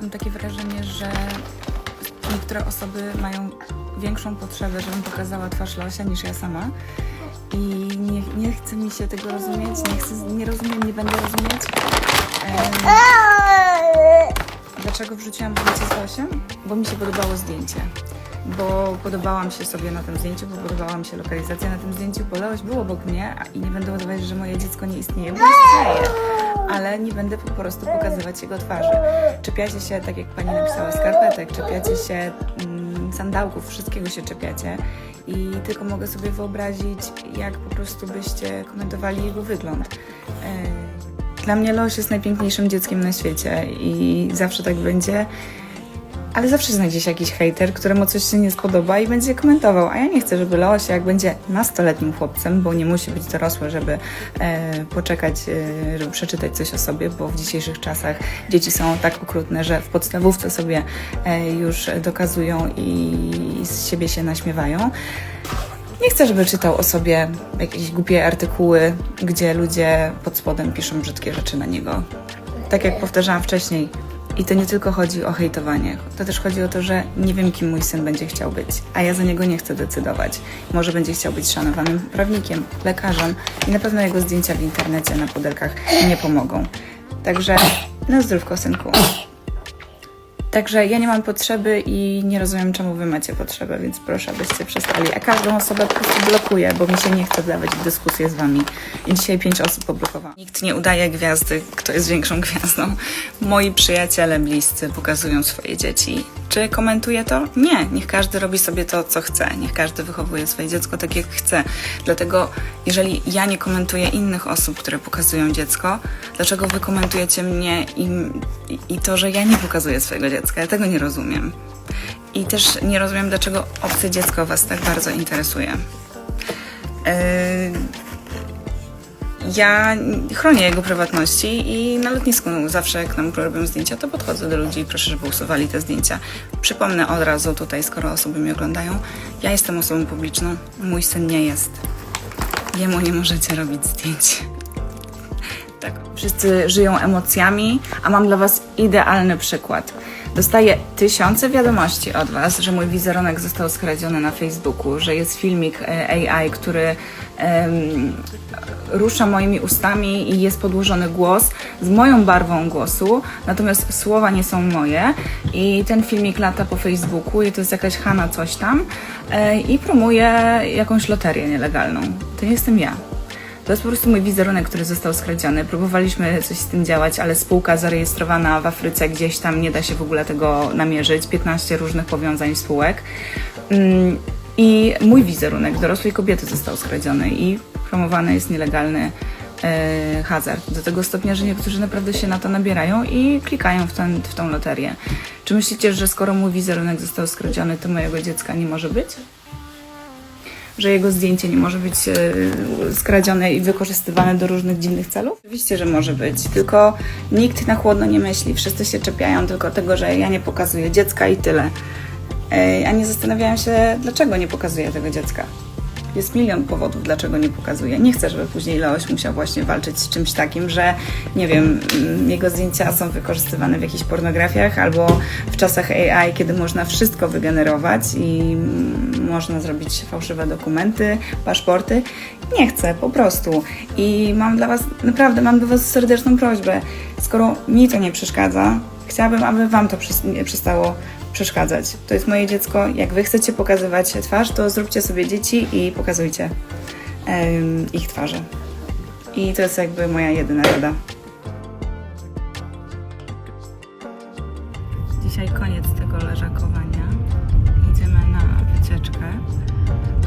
Mam takie wrażenie, że niektóre osoby mają większą potrzebę, żebym pokazała twarz Leosia niż ja sama. I nie, nie chce mi się tego rozumieć, nie, chcę, nie rozumiem, nie będę rozumieć. Dlaczego wrzuciłam zdjęcie z Leosiem? Bo mi się podobało zdjęcie. Bo podobała mi się sobie na tym zdjęciu, bo podobała mi się lokalizacja na tym zdjęciu, bo Leoś był obok mnie a- i nie będę udawać, że moje dziecko nie istnieje, bo istnieje. Ale nie będę po prostu pokazywać jego twarzy. Czepiacie się, tak jak pani napisała, skarpetek, czepiacie się mm, sandałków, wszystkiego się czepiacie. I tylko mogę sobie wyobrazić, jak po prostu byście komentowali jego wygląd. Yy, Dla mnie Leoś jest najpiękniejszym dzieckiem na świecie i zawsze tak będzie. Ale zawsze znajdzie się jakiś hejter, któremu coś się nie spodoba i będzie komentował. A ja nie chcę, żeby Leoś, jak będzie nastoletnim chłopcem, bo nie musi być dorosły, żeby e, poczekać, e, żeby przeczytać coś o sobie, bo w dzisiejszych czasach dzieci są tak okrutne, że w podstawówce sobie e, już dokazują i z siebie się naśmiewają. Nie chcę, żeby czytał o sobie jakieś głupie artykuły, gdzie ludzie pod spodem piszą brzydkie rzeczy na niego. Tak jak powtarzałam wcześniej, i to nie tylko chodzi o hejtowanie, to też chodzi o to, że nie wiem, kim mój syn będzie chciał być, a ja za niego nie chcę decydować. Może będzie chciał być szanowanym prawnikiem, lekarzem i na pewno jego zdjęcia w internecie na pudelkach nie pomogą. Także na zdrówko, synku. Także ja nie mam potrzeby i nie rozumiem, czemu wy macie potrzebę, więc proszę, abyście przestali. A każdą osobę po prostu blokuję, bo mi się nie chce wdawać w dyskusję z wami. I dzisiaj pięć osób poblokowałam. Nikt nie udaje gwiazdy, kto jest większą gwiazdą. Moi przyjaciele bliscy pokazują swoje dzieci. Czy komentuję to? Nie. Niech każdy robi sobie to, co chce. Niech każdy wychowuje swoje dziecko tak, jak chce. Dlatego, jeżeli ja nie komentuję innych osób, które pokazują dziecko, dlaczego wy komentujecie mnie i, i, to, że ja nie pokazuję swojego dziecka? Ja tego nie rozumiem. I też nie rozumiem, dlaczego obce dziecko was tak bardzo interesuje. Yy, ja chronię jego prywatności i na lotnisku zawsze jak nam robią zdjęcia, to podchodzę do ludzi i proszę, żeby usuwali te zdjęcia. Przypomnę od razu tutaj, skoro osoby mnie oglądają, ja jestem osobą publiczną, mój syn nie jest. Jemu nie możecie robić zdjęć. Tak. Wszyscy żyją emocjami, a mam dla Was idealny przykład. Dostaję tysiące wiadomości od Was, że mój wizerunek został skradziony na Facebooku, że jest filmik e, AI, który em, rusza moimi ustami i jest podłożony głos z moją barwą głosu, natomiast słowa nie są moje i ten filmik lata po Facebooku i to jest jakaś Hanna coś tam e, i promuje jakąś loterię nielegalną. To nie jestem ja. To jest po prostu mój wizerunek, który został skradziony. Próbowaliśmy coś z tym działać, ale spółka zarejestrowana w Afryce gdzieś tam nie da się w ogóle tego namierzyć. 15 różnych powiązań spółek. Mm, I mój wizerunek dorosłej kobiety został skradziony i promowany jest nielegalny e, hazard. Do tego stopnia, że niektórzy naprawdę się na to nabierają i klikają w, ten, w tą loterię. Czy myślicie, że skoro mój wizerunek został skradziony, to mojego dziecka nie może być? Że jego zdjęcie nie może być e, skradzione i wykorzystywane do różnych dziwnych celów? Oczywiście, że może być, tylko nikt na chłodno nie myśli. Wszyscy się czepiają tylko tego, że ja nie pokazuję dziecka i tyle. E, A nie zastanawiają się, dlaczego nie pokazuję tego dziecka. Jest milion powodów, dlaczego nie pokazuję. Nie chcę, żeby później Leoś musiał właśnie walczyć z czymś takim, że nie wiem, mm, jego zdjęcia są wykorzystywane w jakichś pornografiach albo w czasach AI, kiedy można wszystko wygenerować i mm, można zrobić fałszywe dokumenty, paszporty. Nie chcę, po prostu. I mam dla Was, naprawdę mam do Was serdeczną prośbę. Skoro mi to nie przeszkadza, chciałabym, aby Wam to przestało przeszkadzać. To jest moje dziecko. Jak Wy chcecie pokazywać twarz, to zróbcie sobie dzieci i pokazujcie em, ich twarze. I to jest jakby moja jedyna rada. Dzisiaj koniec tego leżakowania. Idziemy na wycieczkę,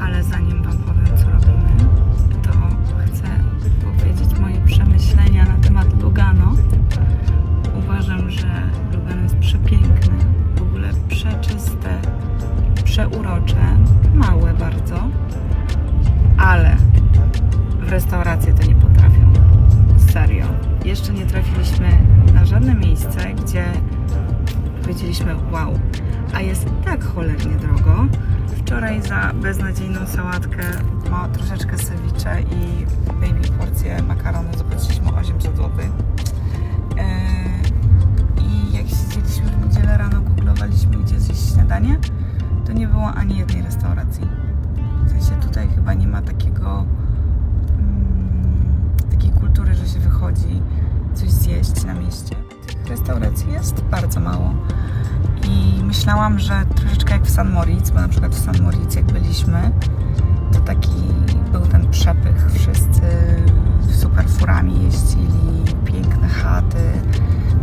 ale zanim Wam powiem, co robimy, to chcę powiedzieć moje przemyślenia restauracje to nie potrafią. Serio. Jeszcze nie trafiliśmy na żadne miejsce, gdzie powiedzieliśmy wow, a jest tak cholernie drogo. Wczoraj za beznadziejną sałatkę, ma troszeczkę sewicze i baby porcję makaronu zapłaciliśmy 800 zł. E, I jak siedzieliśmy w niedzielę rano, googlowaliśmy gdzie zjeść śniadanie, to nie było ani jednej restauracji. W sensie tutaj chyba nie ma takiego przychodzi coś zjeść na mieście. Tych restauracji jest bardzo mało. I myślałam, że troszeczkę jak w San Moritz, bo na przykład w San Moritz jak byliśmy, to taki był ten przepych. Wszyscy super furami jeździli, piękne chaty,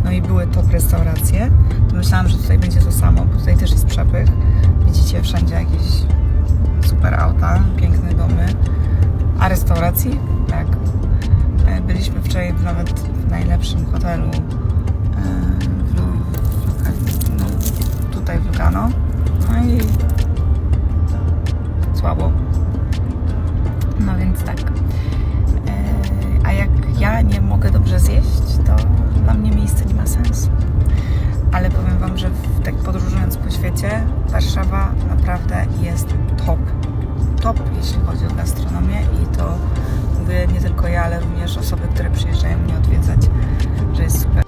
no i były top restauracje. To myślałam, że tutaj będzie to samo, bo tutaj też jest przepych. Widzicie wszędzie jakieś super auta, piękne domy. A restauracji? Wczoraj nawet w najlepszym hotelu e, w, no, tutaj w Lugano. No i słabo. No więc tak. E, A jak ja nie mogę dobrze zjeść, to dla mnie miejsce nie ma sensu. Ale powiem Wam, że w, tak podróżując po świecie, Warszawa naprawdę jest top. Top, jeśli chodzi o gastronomię i to nie tylko ja, ale również osoby, które przyjeżdżają mnie odwiedzać, że jest super.